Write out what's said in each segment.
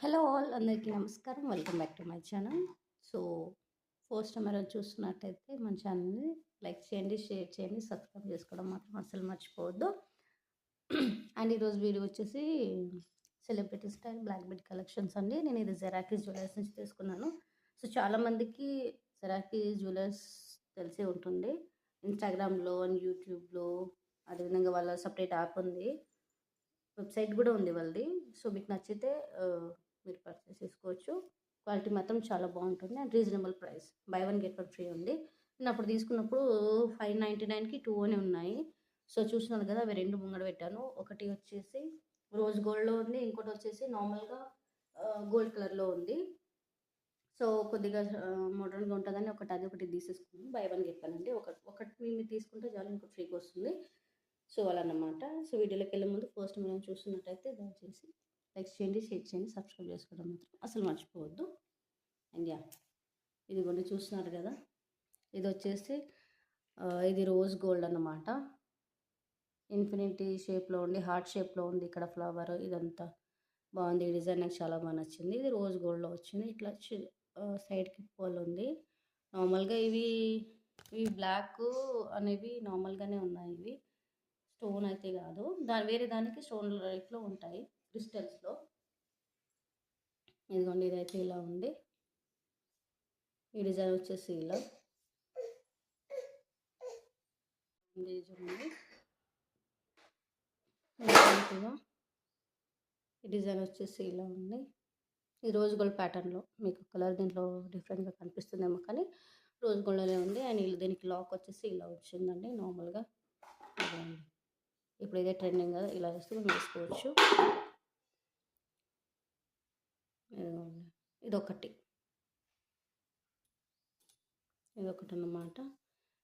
Hello all అందరికీ నమస్కారం. Welcome back to my channel. So first time చూస్తున్నట్టయితే మన ఛానల్ని లైక్ చేయండి షేర్ చేయండి సబ్స్క్రైబ్ చేసుకోవడం మాత్రం అసలు మర్చిపోవద్దు. అండ్ ఈరోజు వీడియో వచ్చేసి celebrity style black bead collections అండి. నేను ఇది జెరాకీ జ్యువెలర్స్ నుంచి తీసుకున్నాను. సో చాలామందికి జెరాకీ జ్యువెలర్స్ తెలిసే ఉంటుంది. ఇన్స్టాగ్రామ్లో అండ్ యూట్యూబ్లో అదేవిధంగా వాళ్ళ సపరేట్ యాప్ ఉంది. వెబ్సైట్ కూడా ఉంది వాళ్ళది. సో మీకు నచ్చితే మీరు పర్చేస్ చేసుకోవచ్చు. క్వాలిటీ మాత్రం చాలా బాగుంటుంది and reasonable price buy one get one free ఉంది. నేను అప్పుడు తీసుకున్నప్పుడు ఫైవ్ నైంటీ నైన్కి టూ అని ఉన్నాయి. సో చూసినాను కదా అవి రెండు ముంగడ పెట్టాను. ఒకటి వచ్చేసి రోజ్ గోల్డ్లో ఉంది. ఇంకోటి వచ్చేసి నార్మల్గా గోల్డ్ కలర్లో ఉంది. సో కొద్దిగా మోడర్న్గా ఉంటుందని ఒకటి అది ఒకటి తీసేసుకున్నాను. బై వన్ గెట్ వన్ అండి. ఒకటి మీరు తీసుకుంటే చాలు ఇంకోటి ఫ్రీకి వస్తుంది. సో అలా అన్నమాట. సో వీడియోలోకి వెళ్ళే ముందు ఫస్ట్ మనం చూస్తున్నట్టయితే దయచేసి లైక్ చేయండి షేర్ చేయండి సబ్స్క్రైబ్ చేసుకోవడం మాత్రం అసలు మర్చిపోవద్దు. అండ్ యా ఇది కొన్ని చూస్తున్నారు కదా ఇది వచ్చేసి ఇది రోజ్ గోల్డ్ అన్నమాట. ఇన్ఫినిటీ షేప్లో ఉంది హార్ట్ షేప్లో ఉంది ఇక్కడ ఫ్లవర్ ఇదంతా బాగుంది ఈ డిజైన్ నాకు చాలా బాగా నచ్చింది. ఇది రోజ్ గోల్డ్లో వచ్చింది ఇట్లా చి- సైడ్కి పోల్ ఉంది. నార్మల్గా ఇవి ఇవి బ్లాక్ అనేవి నార్మల్గానే ఉన్నాయి ఇవి. స్టోన్ అయితే కాదు దాని వేరే దానికి స్టోన్ లైఫ్లో ఉంటాయి. క్రిస్టల్స్లో. ఇదిగోండి ఇదైతే ఇలా ఉంది. ఈ డిజైన్ వచ్చేసి ఇలా. ఉంది చూడండి. ఈ డిజైన్ వచ్చేసి ఇలా ఉంది. ఈ రోజ్ గోల్డ్ ప్యాటర్న్లో మీకు కలర్ దీంట్లో డిఫరెంట్గా కనిపిస్తుందేమో కానీ రోజ్ గోల్డ్లోనే ఉంది. అండ్ ఇలా దీనికి లాక్ వచ్చేసి ఇలా వచ్చిందండి నార్మల్గా. ఇప్పుడు ఇదే ట్రెండింగ్ కదా ఇలా వేస్తే మేము వేసుకోవచ్చు. ఇదొకటి ఇదొకటి. అన్నమాట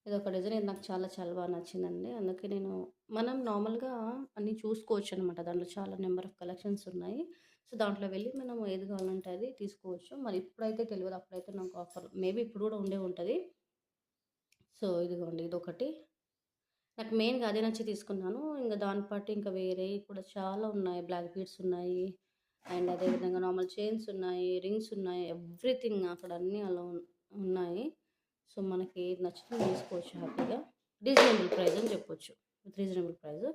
ఇదొక డిజైన్ ఇది నాకు చాలా చాలా బాగా నచ్చిందండి. అందుకే నేను మనం నార్మల్గా అన్నీ చూసుకోవచ్చు అనమాట దాంట్లో చాలా నెంబర్ ఆఫ్ కలెక్షన్స్ ఉన్నాయి. సో దాంట్లో వెళ్ళి మనం ఏది కావాలంటే అది తీసుకోవచ్చు. మరి ఇప్పుడైతే తెలియదు. అప్పుడైతే నాకు ఆఫర్ మేబీ ఇప్పుడు కూడా ఉండే ఉంటుంది. సో ఇదిగోండి ఇదొకటి. నాకు మెయిన్గా అదే నచ్చి తీసుకున్నాను. ఇంకా దాని పాటు ఇంకా వేరే కూడా చాలా ఉన్నాయి. బ్లాక్ బీడ్స్ ఉన్నాయి. అండ్ అదేవిధంగా నార్మల్ చైన్స్ ఉన్నాయి రింగ్స్ ఉన్నాయి ఎవ్రీథింగ్ అక్కడ అన్నీ అలా ఉన్నాయి. సో మనకి ఏది నచ్చితే తీసుకోవచ్చు హ్యాపీగా. రీజనబుల్ ప్రైస్ అని చెప్పొచ్చు. విత్ రీజనబుల్ ప్రైస్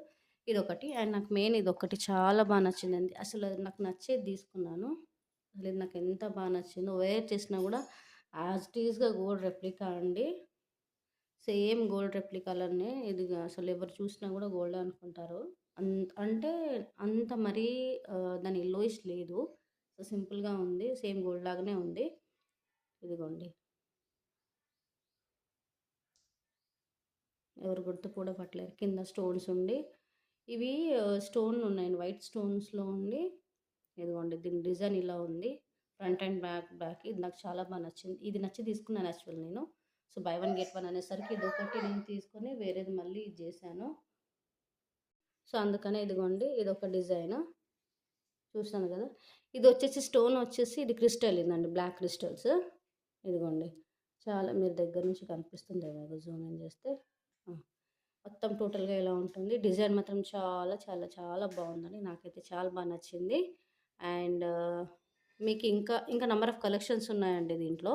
ఇది ఒకటి అండ్ నాకు మెయిన్ ఇది ఒకటి చాలా బాగా నచ్చిందండి. అసలు అది నాకు నచ్చేది తీసుకున్నాను. అసలు ఇది నాకు ఎంత బాగా నచ్చిందో వేర్ చేసినా కూడా యాజ్ టీజ్గా గోల్డ్ రెప్లికా అండి. సేమ్ గోల్డ్ రెప్లికాలన్నీ ఇది అసలు ఎవరు చూసినా కూడా గోల్డ్ అనుకుంటారు. అంత అంటే అంత మరీ దాని ఎల్లోయిష్ లేదు. సో సింపుల్గా ఉంది. సేమ్ గోల్డ్ లాగానే ఉంది. ఇదిగోండి. ఎవరు గుర్తు కూడా పట్టలేరు. కింద స్టోన్స్ ఉండి. ఇవి స్టోన్ ఉన్నాయి. వైట్ స్టోన్స్లో ఉండి. ఇదిగోండి. దీని డిజైన్ ఇలా ఉంది. Front and back back. ఇది నాకు చాలా బాగా నచ్చింది. ఇది నచ్చి తీసుకున్నాను యాక్చువల్ నేను. So buy one get one అనేసరికి ఇది ఒకటి నేను తీసుకొని వేరేది మళ్ళీ ఇది చేశాను. సో అందుకనే ఇదిగోండి ఇది ఒక డిజైన్. చూసాను కదా? ఇది వచ్చేసి స్టోన్ వచ్చేసి ఇది క్రిస్టల్ ఇదండి బ్లాక్ క్రిస్టల్స్. ఇదిగోండి చాలా మీరు దగ్గర నుంచి కనిపిస్తుంది ఏమో జూమ్ ఇన్ చేస్తే. మొత్తం టోటల్గా ఇలా ఉంటుంది? డిజైన్ మాత్రం చాలా చాలా చాలా బాగుందండి. నాకైతే చాలా బాగా నచ్చింది. అండ్ మీకు ఇంకా ఇంకా నెంబర్ ఆఫ్ కలెక్షన్స్ ఉన్నాయండి దీంట్లో.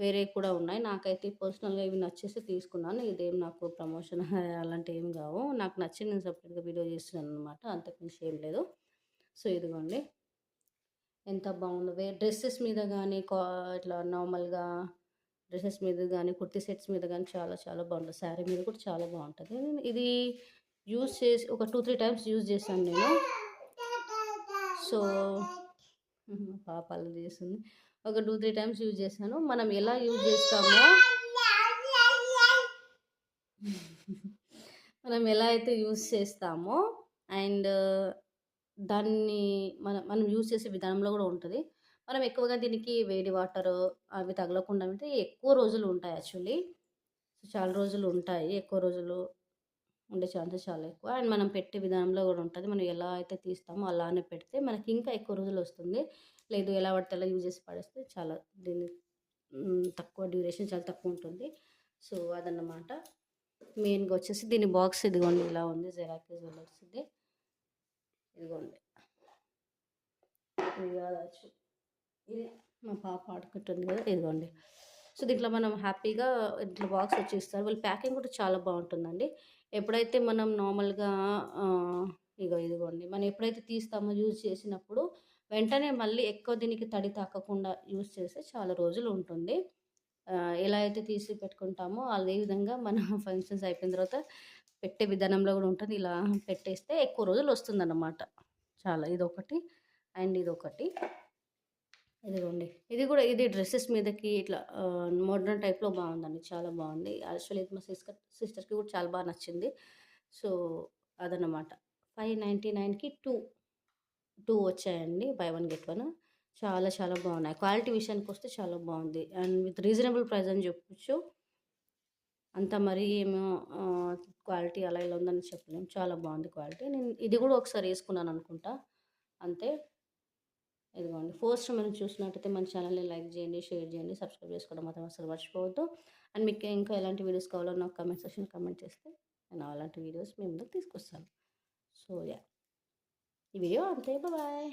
వేరే కూడా ఉన్నాయి. నాకైతే పర్సనల్గా ఇవి నచ్చేసి తీసుకున్నాను. ఇదేం నాకు ప్రమోషన్ అలాంటి ఏం కావు. నాకు నచ్చి నేను సపరేట్గా వీడియో చేస్తున్నాను అనమాట అంతకుమించి ఏం లేదు. సో ఇదిగోండి. ఎంత బాగుందో. వే డ్రెస్సెస్ మీద కానీ కా ఇట్లా నార్మల్గా డ్రెస్సెస్ మీద కానీ కుర్తీ సెట్స్ మీద కానీ చాలా చాలా బాగుంటుంది. శారీ మీద కూడా చాలా బాగుంటుంది. ఇది యూజ్ చేసి ఒక టూ త్రీ టైమ్స్ యూజ్ చేశాను నేను. సో పాప అలా చేస్తుంది ఒక టూ త్రీ టైమ్స్ యూజ్ చేశాను. మనం ఎలా యూజ్ చేస్తామో మనం ఎలా అయితే యూజ్ చేస్తామో అండ్ దాన్ని మనం మనం యూజ్ చేసే విధానంలో కూడా ఉంటుంది. మనం ఎక్కువగా దీనికి వేడి వాటర్ అవి తగలకుండా అంటే ఎక్కువ రోజులు ఉంటాయి యాక్చువల్లీ. చాలా రోజులు ఉంటాయి. ఎక్కువ రోజులు ఉండే ఛాన్సెస్ చాలా ఎక్కువ. అండ్ మనం పెట్టే విధానంలో కూడా ఉంటుంది. మనం ఎలా అయితే తీస్తామో అలానే పెడితే మనకి ఇంకా ఎక్కువ రోజులు వస్తుంది. లేదు ఎలా పడితే అలా యూజ్ చేసి పడేస్తే చాలా దీని తక్కువ డ్యూరేషన్ చాలా తక్కువ ఉంటుంది. సో అదన్నమాట. మెయిన్గా వచ్చేసి దీని బాక్స్ ఇదిగోండి ఇలా ఉంది. జెరాక్స్ జ్యువెలర్స్ ఇది. ఇదిగోండి. ఇది కావచ్చు. ఇది మా పాప ఆడుకుంటుంది కదా ఇదిగోండి. సో దీంట్లో మనం హ్యాపీగా ఇట్లా బాక్స్ వచ్చి ఇస్తారు వాళ్ళు ప్యాకింగ్ కూడా చాలా బాగుంటుందండి. ఎప్పుడైతే మనం నార్మల్గా ఇగో ఇదిగోండి మనం ఎప్పుడైతే తీస్తామో యూజ్ చేసినప్పుడు వెంటనే మళ్ళీ ఎక్కువ దీనికి తడి తాకకుండా యూజ్ చేస్తే చాలా రోజులు ఉంటుంది. ఎలా అయితే తీసి పెట్టుకుంటామో అదే విధంగా మన ఫంక్షన్స్ అయిపోయిన తర్వాత పెట్టే విధానంలో కూడా ఉంటుంది. ఇలా పెట్టేస్తే ఎక్కువ రోజులు వస్తుందన్నమాట. చాలా ఇదొకటి అండ్ ఇదొకటి. ఇదిగోండి. ఇది కూడా ఇది డ్రెస్సెస్ మీదకి ఇట్లా మోడర్న్ టైప్లో బాగుందండి. చాలా బాగుంది. యాక్చువల్లీ ఇది మా సిస్టర్ సిస్టర్కి కూడా చాలా బాగా నచ్చింది. సో అదనమాట ఫైవ్ నైంటీ నైన్కి టూ టూ వచ్చాయండి. Buy one get one. చాలా చాలా బాగున్నాయి. క్వాలిటీ విషయానికి వస్తే చాలా బాగుంది. అండ్ విత్ రీజనబుల్ ప్రైస్ అని చెప్పొచ్చు. అంత మరీ ఏమో క్వాలిటీ అలా ఇలా ఉందని చెప్పలేము చాలా బాగుంది క్వాలిటీ. నేను ఇది కూడా ఒకసారి వేసుకున్నాను అనుకుంటా. అంతే. ఇదిగోండి. ఫస్ట్ మనం చూసినట్టయితే మన ఛానల్ని లైక్ చేయండి షేర్ చేయండి సబ్స్క్రైబ్ చేసుకోవడం మాత్రం అసలు మర్చిపోవద్దు. అండ్ మీకు ఇంకా ఎలాంటి వీడియోస్ కావాలో నాకు కమెంట్ సెక్షన్ కమెంట్ చేస్తే నేను అలాంటి వీడియోస్ మీ ముందుకు తీసుకొస్తాను. So ya. ఈ వీడియో అంతే బాయ్